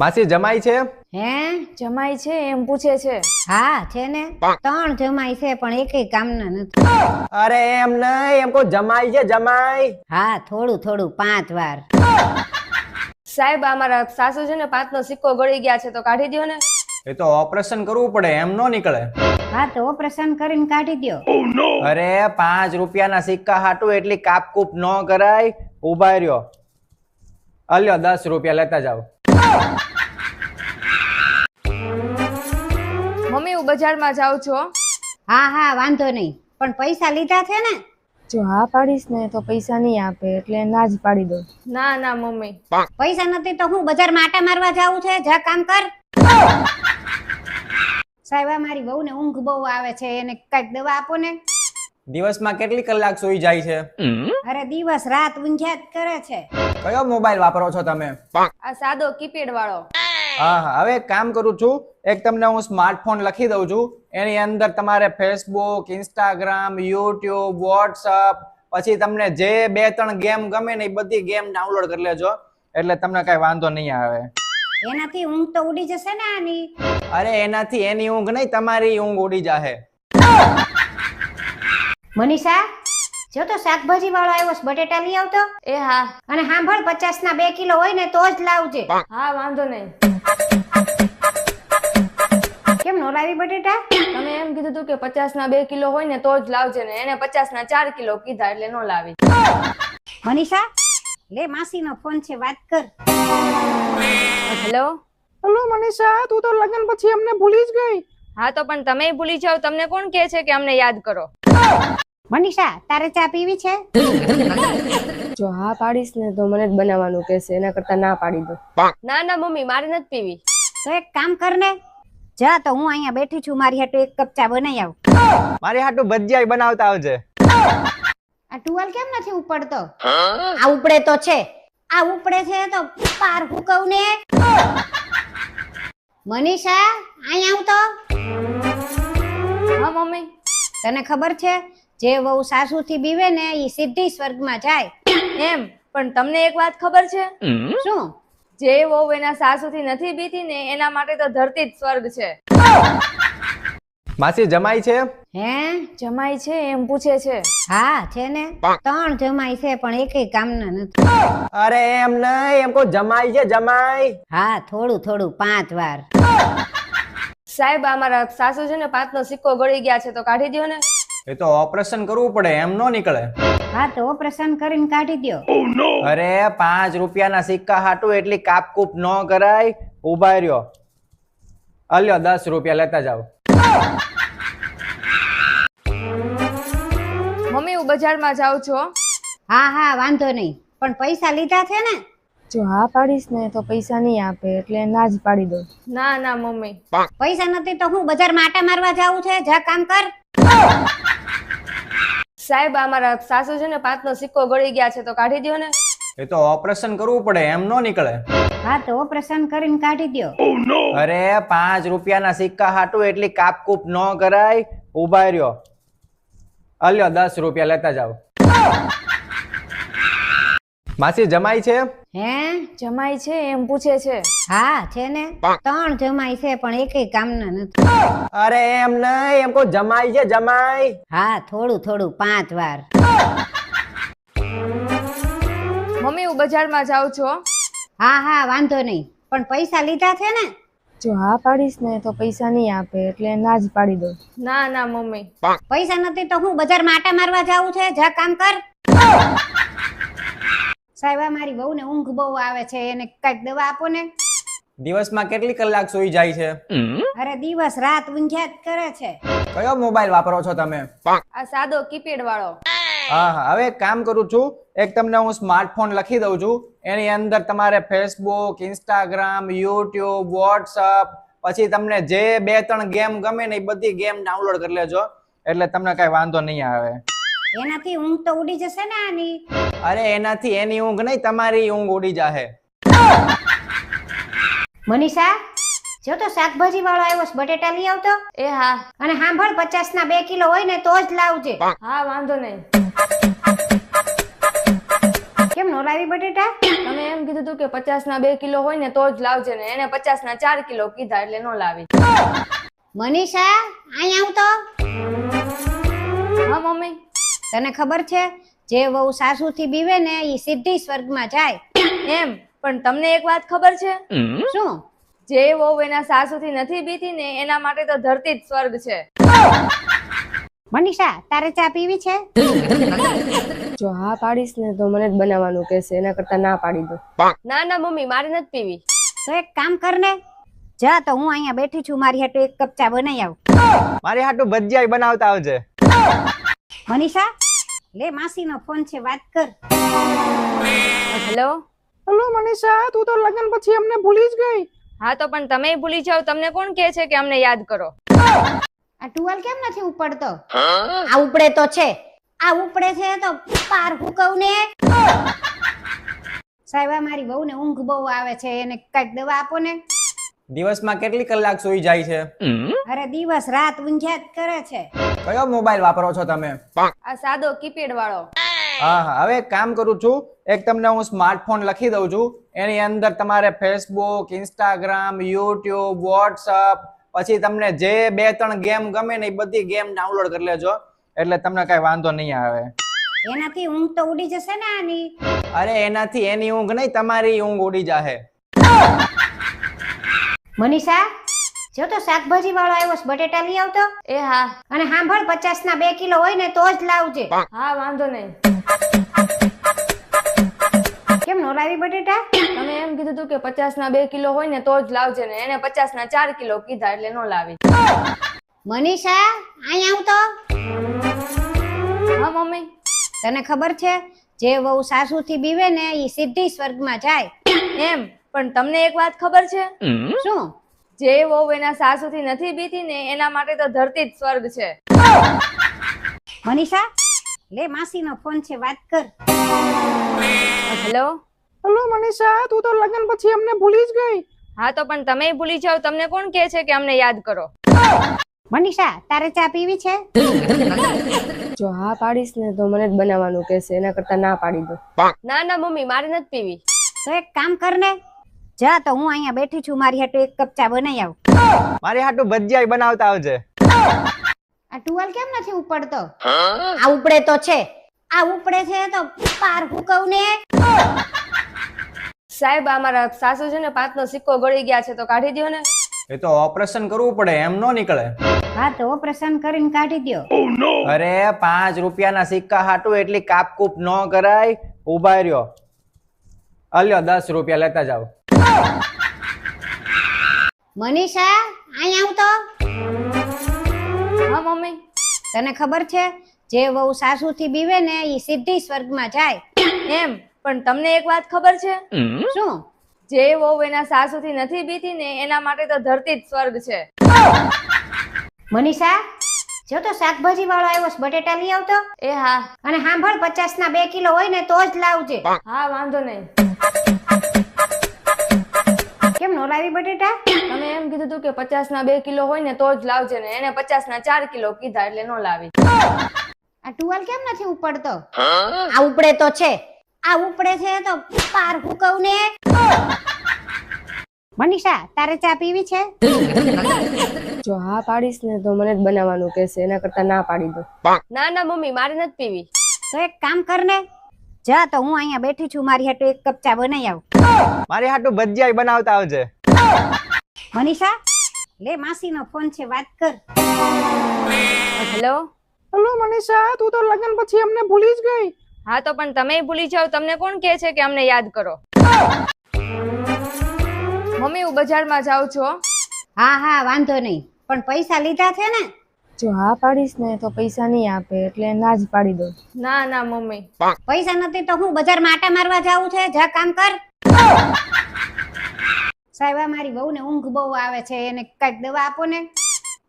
માસી જમાઈ છે? હે? જમાઈ છે એમ પૂછે છે. હા છે ને? ત્રણ જમાઈ છે પણ એકેય કામના નથી. અરે એમ નહીં એમ કો જમાઈ છે જમાઈ? હા થોડું થોડું પાંચ વાર. સાહેબ અમારા મારા સાસુ છે ને પાંચનો સિક્કો ગળી ગયા છે તો કાઢી દ્યો ને. એ તો ઓપરેશન કરવું પડે એમ નો નીકળે. હા તો ઓપરેશન કરીને કાઢી દ્યો. અરે પાંચ રૂપિયાના સિક્કા હાટું એટલી કાપકૂપ ન કરાય. ઊભા રહ્યો. અલ્યો દસ રૂપિયા લેતા જાઓ. હું બજારમાં જાઉં છું? હા હા વાંધો નહીં. પણ પૈસા લીધા છે ને? જો હા પાડીશ ને તો પૈસા નહીં આપે એટલે ના જ પાડી દો ના ના મમ્મી. પૈસા નથી તો હું બજારમાં આટા મારવા જાઉં છે? જા કામ કર. સાહેબ આ મારી વહુને ઊંઘ બહુ આવે છે. એને કંઈક દવા આપો ને. દિવસમાં કેટલી કલાક સુઈ જાય છે? અરે દિવસ રાત ઊંઘ્યા જ કરે છે. કયો મોબાઈલ વાપરો છો તમે? આ સાદો કીપેડ વાળો હા હા. હવે એક કામ કરું છું. એક તમને હું સ્માર્ટફોન લખી દઉં છું. એની અંદર તમારે ફેસબુક ઇન્સ્ટાગ્રામ યુટ્યુબ વોટ્સઅપ પછી તમને જે બે ત્રણ ગેમ ગમે ને એ બધી ગેમ ડાઉનલોડ કરી લેજો. એટલે તમને કઈ વાંધો નહીં આવે. એનાથી ઊંઘ તો ઉડી જશે ને આની. અરે એનાથી એની ઊંઘ નહીં તમારી ઊંઘ ઉડી જાહે. મનીષા જો તો શાકભાજી વાળો આવ્યો છે બટેટા લઈ આવતો. એ હા. અને સાંભળ પચાસ ના બે કિલો હોય ને તો જ લાવજે. હા વાંધો નહીં. કેમ નો લાવી બટેટા? તમે એમ કીધું હતું કે પચાસ ના બે કિલો હોય ને તો જ લાવજે ને એને પચાસ ના ચાર કિલો કીધા એટલે નો લાવી. મનીષા લે માસી નો ફોન છે વાત કર. હેલો? હેલો મનીષા તું તો લગ્ન પછી અમને ભૂલી જ ગઈ. હા તો પણ તમે ભૂલી જાઓ તમને કોણ કહે છે કે અમને યાદ કરો? મનીષા તારે ચા પીવી છે? જો હા પાડીશ ને તો મને જ બનાવવાનું કહેશે એના કરતા ના પાડી દો ના ના મમ્મી મારે નથી પીવી. તો એક કામ કર ને જા તો હું અહીંયા બેઠી છું મારી હાટુ એક કપ ચા બનાવી આવ. મારી હાટુ ભજીયા બનાવતા આવજે. આ ટુવાલ કેમ નથી ઉપડતો? આ ઉપડે તો છે. આ ઉપડે છે તો પાર હુકવ ને. મનીષા અહીંયા આવ તો. હા મમ્મી. તને ખબર છે જે વહુ સાસુથી બીવે ને એ સીધી સ્વર્ગમાં જાય. એમ પણ તમને એક વાત ખબર છે? શું? જે વહુ એના સાસુથી નથી બીતી ને એના માટે તો ધરતી જ સ્વર્ગ છે. માસી જમાઈ છે? હે? જમાઈ છે એમ પૂછે છે. હા છે ને? ત્રણ જમાઈ છે પણ એકેય કામના નથી. અરે એમ નહીં એમ કો જમાઈ છે જમાઈ? હા થોડું થોડું પાંચ વાર. સાહેબ અમારા સાસુ છે ને પાંચ નો સિક્કો ગળી ગયા છે તો કાઢી દો ને. એ તો ઓપરેશન કરવું પડે એમ નો નીકળે. હા તો ઓપરેશન કરીને કાઢી દો અરે પાંચ રૂપિયાના સિક્કા હાટું એટલી કાપકૂપ ન કરાય ઊભા રહ્યો. અલ્યો દસ રૂપિયા લેતા જાઓ. મમ્મી હું બજારમાં જાઉં છો હા. હા વાંધો નહીં. પણ પૈસા લીધા છે ને? જો હા પાડીશ ને તો પૈસા નહીં આપે એટલે ના જ પાડી દો ના ના મમ્મી પૈસા નથી તો હું બજારમાં આટા મારવા જાઉં છે? જા કામ કર. સાહેબ આ મારા સાસુ છે ને પાંચનો સિક્કો ગળી ગયા છે તો કાઢી દ્યો ને. એ તો ઓપરેશન કરવું પડે એમ નો નીકળે. હા તો ઓપરેશન કરીને કાઢી દ્યો. અરે પાંચ રૂપિયાના સિક્કા હાટું એટલી કાપકૂપ ન કરાય. ઊભા રહ્યો. અલ્યો દસ રૂપિયા લેતા જાઓ. માસી જમાઈ છે? હે? જમાઈ છે એમ પૂછે છે. હા છે ને? ત્રણ જમાઈ છે પણ એકેય કામના નથી. અરે એમ નહીં એમ કો જમાઈ છે જમાઈ? હા થોડું થોડું પાંચ વાર. મમ્મી હું બજારમાં જાઉં છો. હા હા વાંધો નહીં. પણ પૈસા લીધા છે ને? જો હા પાડીશ ને તો પૈસા નહીં આપે એટલે ના જ પાડી દો ના ના મમ્મી પૈસા નથી તો હું બજારમાં આટા મારવા જાઉં છે? જા કામ કર. સાહેબ આ મારી વહુને ઊંઘ બહુ આવે છે એને કંઈક દવા આપો ને. દિવસમાં કેટલી કલાક સુઈ જાય છે? અરે દિવસ રાત ઊંઘ્યા જ કરે છે. કયો મોબાઈલ વાપરો છો તમે? આ સાદો કીપેડ વાળો. હા હા હવે કામ કરું છું એક તમને હું સ્માર્ટફોન લખી દઉં છું એની અંદર તમારે ફેસબુક ઇન્સ્ટાગ્રામ યુટ્યુબ વોટ્સઅપ પછી તમને જે બે ત્રણ ગેમ ગમે ને એ બધી ગેમ ડાઉનલોડ કરી લેજો એટલે તમને કઈ વાંધો નહીં આવે. એનાથી ઊંઘ તો ઉડી જશે ને આની. અરે એનાથી એની ઊંઘ નહીં તમારી ઊંઘ ઉડી જાહે. મનીષા જો તો શાકભાજી વાળો આવ્યો છે બટેટા લઈ આવતો. એ હા. અને સાંભળ પચાસ ના બે કિલો હોય ને તો જ લાવજે. હા વાંધો નહીં. કેમ નો લાવી બટેટા? તમે એમ કીધું હતું કે પચાસ ના બે કિલો હોય ને તો જ લાવજે ને એને પચાસ ના ચાર કિલો કીધા એટલે નો લાવી. મનીષા અહીંયા આવતો. હા મમ્મી. તને ખબર છે જે વહુ સાસુથી બીવે ને એ સીધી સ્વર્ગમાં જાય. એમ. પણ તમને એક વાત ખબર છે? શું? જે વહુ એના સાસુથી નથી બીતી ને એના માટે તો ધરતી જ સ્વર્ગ છે. મનીષા તારે ચા પીવી છે? જો હા પાડીશ ને તો મને જ બનાવવાનું કહેશે. એના કરતા ના પાડી દો ના ના મમ્મી મારે નથી પીવી. તો એક કામ કર ને જા તો હું અહીંયા બેઠી છું મારી હાટુ એક કપ ચા બનાવી આવું. મારી હાટું ભજીયા બનાવતા આવજે. મનીષા લે માસીનો ફોન છે વાત કર. હેલો હેલો મનીષા તું તો લગ્ન પછી અમને ભૂલી જ ગઈ. હા તો પણ તમે ભૂલી જાવ તમને કોણ કહે છે કે અમને યાદ કરો? આ ટુવાલ કેમ નથી ઉપડતો? આ ઉપડે તો છે. આ ઉપડે છે તો પાર હુકવ ને સાહેબ આ મારી વહુને ઊંઘ બહુ આવે છે એને કંઈક દવા આપો ને. દિવસમાં કેટલી કલાક સુઈ જાય છે? અરે દિવસ રાત ઊંઘ્યા જ કરે છે. કયો મોબાઈલ વાપરો છો તમે? આ સાદો કીપેડ વાળો. હા હા. હવે એક કામ કરું છું. એક તમને હું સ્માર્ટફોન લખી દઉં છું. એની અંદર તમારે ફેસબુક ઇન્સ્ટાગ્રામ યુટ્યુબ વોટ્સઅપ પછી તમને જે બે ત્રણ ગેમ ગમે ને એ બધી ગેમ ડાઉનલોડ કરી લેજો. એટલે તમને કઈ વાંધો નહીં આવે. એનાથી ઊંઘ તો ઉડી જશે ને આની. અરે એનાથી એની ઊંઘ નહીં તમારી ઊંઘ ઉડી જાહે. મનીષા જો તો શાકભાજી વાળો આવ્યો બટેટા લઈ આવતો. એ હા. અને સાંભળ પચાસ ના બે કિલો હોય ને તો જ લાવજે. હા. વાંધો નહીં. કેમ નો લાવી બટેટા? તમે એમ કીધું હતું કે પચાસ ના બે કિલો હોય ને તો જ લાવજે ને એને પચાસ ના ચાર કિલો કીધા એટલે નો લાવી. મનીષા અહીંયા આવતો. હા મમ્મી. તને ખબર છે જે વહુ સાસુથી બીવે ને એ સીધી સ્વર્ગમાં જાય. એમ? પણ તમને એક વાત ખબર છે? શું? જે વહુ એના સાસુથી નથી બીતી ને એના માટે તો ધરતી જ સ્વર્ગ છે. મનીષા લે માસીનો ફોન છે વાત કર. હેલો? હલો મનીષા તું તો લગ્ન પછી અમને ભૂલી જ ગઈ. હા તો પણ તમે ભૂલી જાઓ તમને કોણ કહે છે કે અમને યાદ કરો? મનીષા તારે ચા પીવી છે? જો હા પાડીશ ને તો મને જ બનાવવાનું કહેશે એના કરતા ના પાડી દો ના ના મમ્મી મારે નથી પીવી. તો એક કામ કર ને જા તો હું અહીંયા બેઠી છું મારી હાટુ એક કપ ચા બનાવી આવું. મારી હાટું ભજીયા બનાવતા આવજે. આ ટુવાલ કેમ નથી ઉપડતો? આ ઉપડે તો છે. આ ઉપડે છે તો પાર હુકવ ને. સાહેબ અમારા સાસુ છે ને પાંચનો સિક્કો ગળી ગયા છે તો કાઢી દ્યો ને. એ તો ઓપરેશન કરવું પડે એમ નો નીકળે. હા તો ઓપરેશન કરીને કાઢી દ્યો. અરે પાંચ રૂપિયાના સિક્કા હાટું એટલી કાપકૂપ ન કરાય. ઊભા રહ્યો. અલ્યો દસ રૂપિયા લેતા જાઓ. મનીષા અહીંયા આવ તો. હા મમ્મી. તને ખબર છે જે વહુ સાસુથી બીવે ને એ સીધી સ્વર્ગમાં જાય. એમ પણ તમને એક વાત ખબર છે? શું? જે વહુ એના સાસુથી નથી બીતી ને એના માટે તો ધરતી જ સ્વર્ગ છે. મનીષા જો તો શાકભાજી વાળો આવ્યો બટેટા લઈ આવતો. એ હા. અને સાંભળ પચાસ ના બે કિલો હોય ને તો જ લાવજે. હા વાંધો નહીં. કેમ નો લાવી બટેટા? તમે એમ કીધું હતું કે પચાસ ના બે કિલો હોય ને તો જ લાવજે ને એને પચાસ ના ચાર કિલો કીધા એટલે નો લાવી. આ ટુવાલ કેમ નથી ઉપડતો? આ ઉપડે તો છે. આ ઉપડે છે તો પાર હુકવ ને મનીષા તારે ચા પીવી છે? જો હા પાડીશ ને તો મને જ બનાવવાનું કહેશે એના કરતા ના પાડી દો ના ના મમ્મી મારે નથી પીવી. તો એક કામ કર ને જા તો હું અહીંયા બેઠી છું મારી હાટુ એક કપ ચા બનાવી આવું. મારી હાટું ભજીયા બનાવતા આવજે. મનીષા લે માસીનો ફોન છે વાત કર. હેલો? હેલો મનીષા તું તો લગ્ન પછી અમને ભૂલી જ ગઈ. હા તો પણ તમે ભૂલી જાઓ તમને કોણ કહે છે કે અમને યાદ કરો? મમ્મી હું બજારમાં જાઉં છું હા હા વાંધો નહીં. પણ પૈસા લીધા છે ને? જો હા પાડીશ ને તો પૈસા નહીં આપે એટલે ના જ પાડી દો ના ના મમ્મી. પૈસા નથી તો હું બજારમાં આટા મારવા જાવું છે? જા કામ કર. સાહેબ આ મારી વહુને ઊંઘ બહુ આવે છે એને કંઈક દવા આપો ને.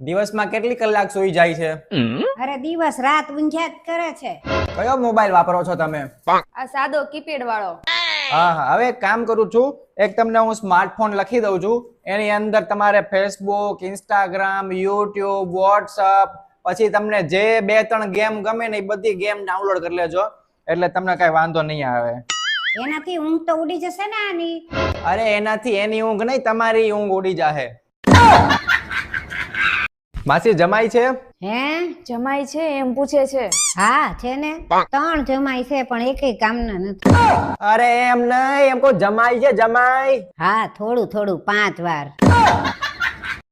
દિવસમાં કેટલી કલાક સુઈ જાય છે? અરે દિવસ રાત ઊંઘ્યા જ કરે છે. કયો મોબાઈલ વાપરો છો તમે? આ સાદો કીપેડ વાળો હા હા. હવે એક કામ કરું છું. એક તમને હું સ્માર્ટફોન લખી દઉં છું. એની અંદર તમારે ફેસબુક ઇન્સ્ટાગ્રામ યુટ્યુબ વોટ્સઅપ પછી તમને જે બે ત્રણ ગેમ ગમે ને એ બધી ગેમ ડાઉનલોડ કરી લેજો. એટલે તમને કઈ વાંધો નહીં આવે. એનાથી ઊંઘ તો ઉડી જશે ને આની. અરે એનાથી એની ઊંઘ નહીં તમારી ઊંઘ ઉડી જાહે. માસી જમાઈ છે? હે? જમાઈ છે? એમ પૂછે છે. હા છે ને? ત્રણ જમાઈ છે પણ એકેય કામના નથી. અરે એમ નહીં એમ કો જમાઈ છે જમાઈ? હા થોડું થોડું પાંચ વાર.